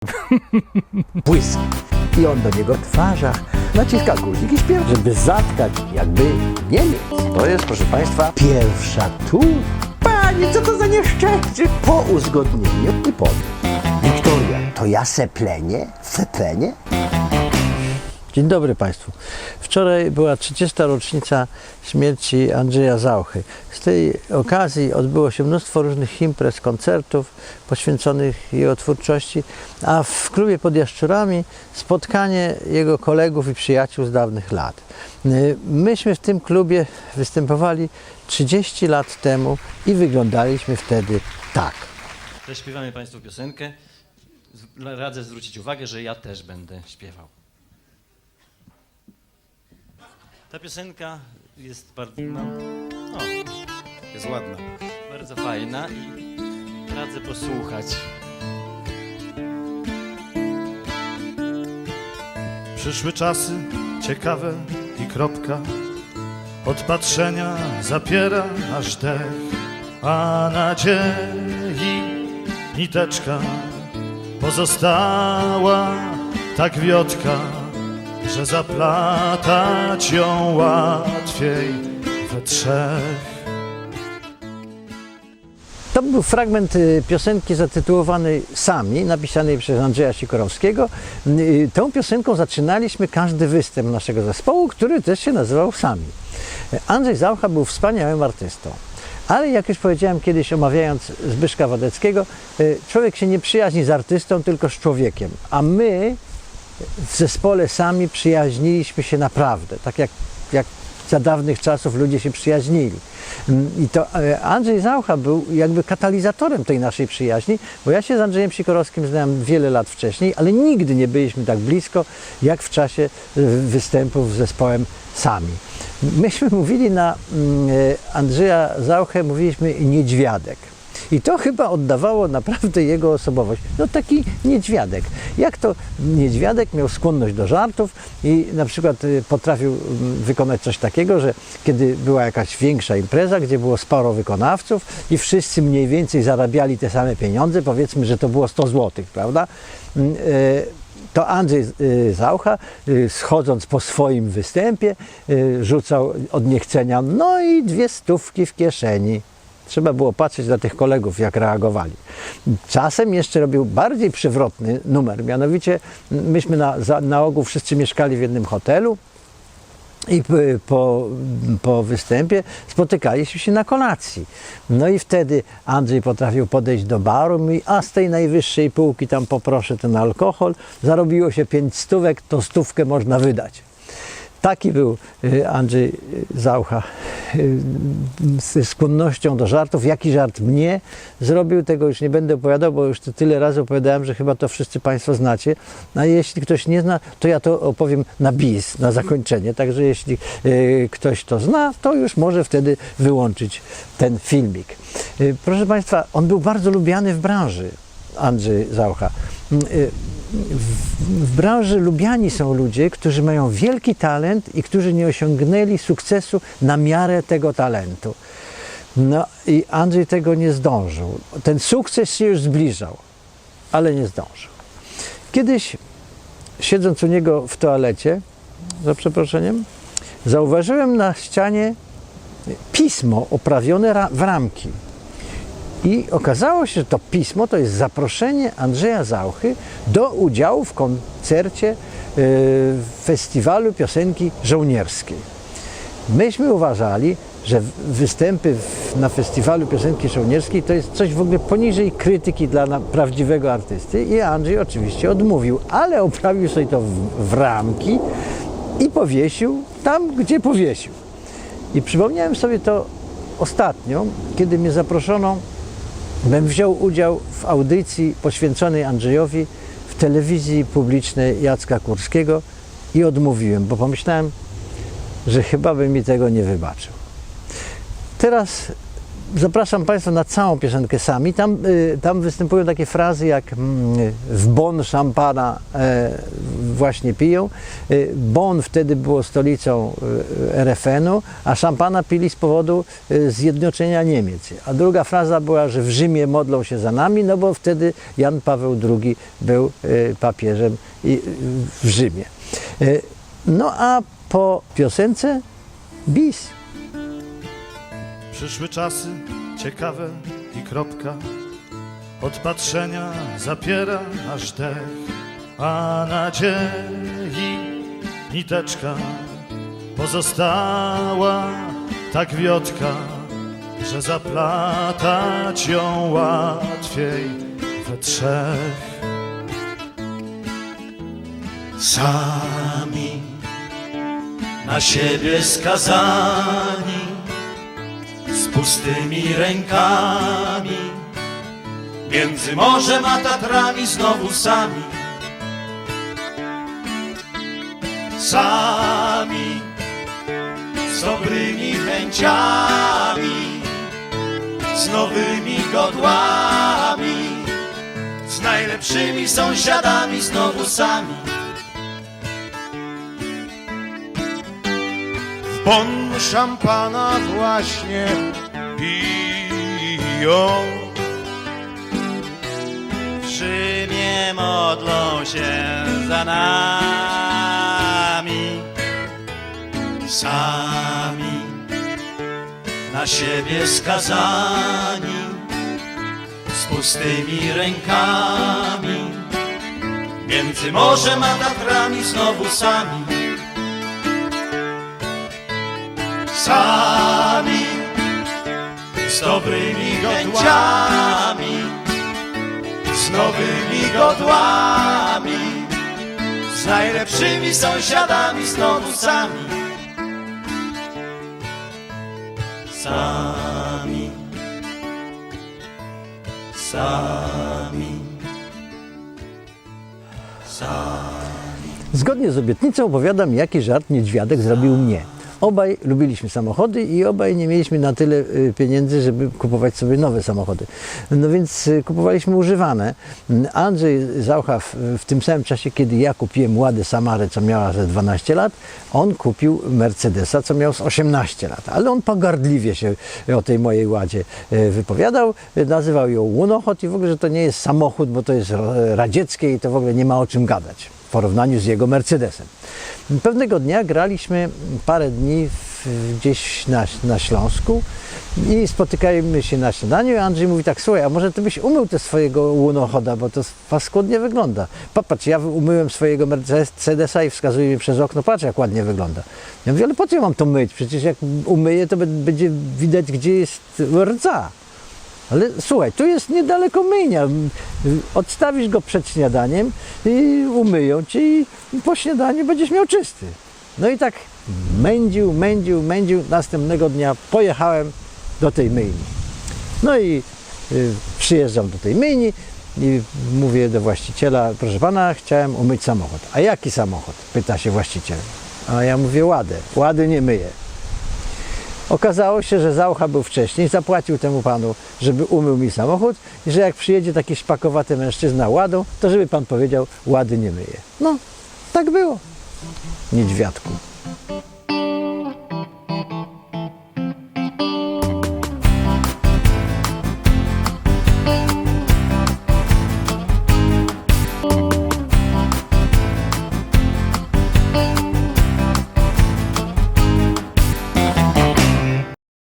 błysk. I on do niego w twarzach naciska guzik i śpiewa, żeby zatkać jakby Niemiec. To jest, proszę Państwa, pierwsza tu. Panie, co to za nieszczęście? Po uzgodnieniu i powiem. Wiktoria, to ja seplenię? Seplenię? Dzień dobry Państwu. Wczoraj była 30. rocznica śmierci Andrzeja Zauchy. Z tej okazji odbyło się mnóstwo różnych imprez, koncertów poświęconych jego twórczości, a w klubie pod Jaszczurami spotkanie jego kolegów i przyjaciół z dawnych lat. Myśmy w tym klubie występowali 30 lat temu i wyglądaliśmy wtedy tak. Zaśpiewamy Państwu piosenkę. Radzę zwrócić uwagę, że ja też będę śpiewał. Ta piosenka jest bardzo, no, no, Jest ładna. bardzo fajna i radzę posłuchać. Przyszły czasy ciekawe i kropka. Od patrzenia zapiera aż dech, a nadziei niteczka pozostała tak wiotka, że zaplatać ją łatwiej we trzech. To był fragment y, piosenki zatytułowanej Sami, napisanej przez Andrzeja Sikorowskiego. Y, Tą piosenką zaczynaliśmy każdy występ naszego zespołu, który też się nazywał Sami. Andrzej Zaucha był wspaniałym artystą. Ale jak już powiedziałem kiedyś, omawiając Zbyszka Wadeckiego, y, człowiek się nie przyjaźni z artystą, tylko z człowiekiem. A my w zespole sami przyjaźniliśmy się naprawdę, tak jak, jak za dawnych czasów ludzie się przyjaźnili. Mm, I to e, Andrzej Zaucha był jakby katalizatorem tej naszej przyjaźni, bo ja się z Andrzejem Sikorowskim znałem wiele lat wcześniej, ale nigdy nie byliśmy tak blisko, jak w czasie e, występów z zespołem sami. Myśmy mówili na mm, e, Andrzeja Zauchę, mówiliśmy niedźwiadek. I to chyba oddawało naprawdę jego osobowość. No taki niedźwiadek. Jak to niedźwiadek miał skłonność do żartów i na przykład y, potrafił mm, wykonać coś takiego, że kiedy była jakaś większa impreza, gdzie było sporo wykonawców i wszyscy mniej więcej zarabiali te same pieniądze, powiedzmy, że to było 100 zł, prawda? Mm, y, to Andrzej y, Zaucha, schodząc po swoim występie, rzucał od niechcenia, no i dwie stówki w kieszeni. Trzeba było patrzeć na tych kolegów, jak reagowali. Czasem jeszcze robił bardziej przewrotny numer, mianowicie myśmy na, za, na ogół wszyscy mieszkali w jednym hotelu i po, po występie spotykaliśmy się na kolacji. No i wtedy Andrzej potrafił podejść do baru mówi, a z tej najwyższej półki tam poproszę ten alkohol. Zarobiło się pięć stówek, to stówkę można wydać. Taki był y, Andrzej y, Zaucha y, ze skłonnością do żartów. Jaki żart mnie zrobił, tego już nie będę opowiadał, bo już to tyle razy opowiadałem, że chyba to wszyscy Państwo znacie. A jeśli ktoś nie zna, to ja to opowiem na bis, na zakończenie. Także jeśli y, ktoś to zna, to już może wtedy wyłączyć ten filmik. Y, Proszę Państwa, on był bardzo lubiany w branży. Andrzej Zaucha. W, w branży lubiani są ludzie, którzy mają wielki talent i którzy nie osiągnęli sukcesu na miarę tego talentu. No i Andrzej tego nie zdążył. Ten sukces się już zbliżał, ale nie zdążył. Kiedyś, siedząc u niego w toalecie, za przeproszeniem, zauważyłem na ścianie pismo oprawione ra- w ramki. I okazało się, że to pismo to jest zaproszenie Andrzeja Zauchy do udziału w koncercie y, festiwalu piosenki żołnierskiej. Myśmy uważali, że w- występy w, na festiwalu piosenki żołnierskiej to jest coś w ogóle poniżej krytyki dla prawdziwego artysty i Andrzej oczywiście odmówił, ale oprawił sobie to w, w ramki i powiesił tam, gdzie powiesił. I przypomniałem sobie to ostatnio, kiedy mnie zaproszono bym wziął udział w audycji poświęconej Andrzejowi w telewizji publicznej Jacka Kurskiego i odmówiłem, bo pomyślałem, że chyba by mi tego nie wybaczył. Teraz zapraszam Państwa na całą piosenkę sami. Tam, y, tam występują takie frazy jak mm, w bon szampana e, właśnie piją. Y, Bonn wtedy było stolicą y, RFN-u, a szampana pili z powodu zjednoczenia Niemiec. A druga fraza była, że w Rzymie modlą się za nami, no bo wtedy Jan Paweł II był papieżem w Rzymie. No a po piosence bis. Przyszły czasy ciekawe i kropka. Od patrzenia zapiera aż dech A nadziei niteczka Pozostała tak wiotka Że zaplatać ją łatwiej we trzech. Sami na siebie skazani, pustymi rękami, między morzem a Tatrami znowu sami. Sami z dobrymi chęciami, z nowymi godłami, z najlepszymi sąsiadami znowu sami. Bon szampana właśnie piją. W Rzymie modlą się za nami. Sami na siebie skazani, z pustymi rękami. Między morzem a Tatrami znowu sami. Sami z dobrymi chęciami z nowymi godłami, z najlepszymi sąsiadami znowu sami. Sami, sami, sami. Zgodnie z obietnicą opowiadam, jaki żart niedźwiadek zrobił mnie. Obaj lubiliśmy samochody i obaj nie mieliśmy na tyle y, pieniędzy, żeby kupować sobie nowe samochody. No więc y, kupowaliśmy używane. Andrzej Zaucha w, w tym samym czasie, kiedy ja kupiłem Ładę Samarę, co miała ze 12 lat, on kupił Mercedesa, co miał z 18 lat. Ale on pogardliwie się o tej mojej Ładzie y, wypowiadał. Y, Nazywał ją Łunochod i w ogóle, że to nie jest samochód, bo to jest radzieckie i to w ogóle nie ma o czym gadać w porównaniu z jego Mercedesem. Pewnego dnia graliśmy parę dni w, gdzieś na, na Śląsku i spotykajmy się na śniadaniu i Andrzej mówi tak, słuchaj, a może ty byś umył te swojego łunochoda, bo to paskudnie wygląda. Popatrz, ja umyłem swojego Mercedesa i wskazuje mi przez okno, patrz jak ładnie wygląda. Ja mówię, ale po co ja mam to myć? Przecież jak umyję, to będzie widać, gdzie jest rdza. Ale słuchaj, tu jest niedaleko myjnia. Odstawisz go przed śniadaniem i umyją ci i po śniadaniu będziesz miał czysty. No i tak mędził, mędził, mędził. Następnego dnia pojechałem do tej myjni. No i y, przyjeżdżam do tej myjni i mówię do właściciela, proszę pana, chciałem umyć samochód. A jaki samochód? Pyta się właściciel. A ja mówię, ładę. Łady nie myję. Okazało się, że Zaucha był wcześniej, zapłacił temu panu, żeby umył mi samochód i że jak przyjedzie taki szpakowaty mężczyzna ładą, to żeby pan powiedział, łady nie myje. No, tak było. Niedźwiadku.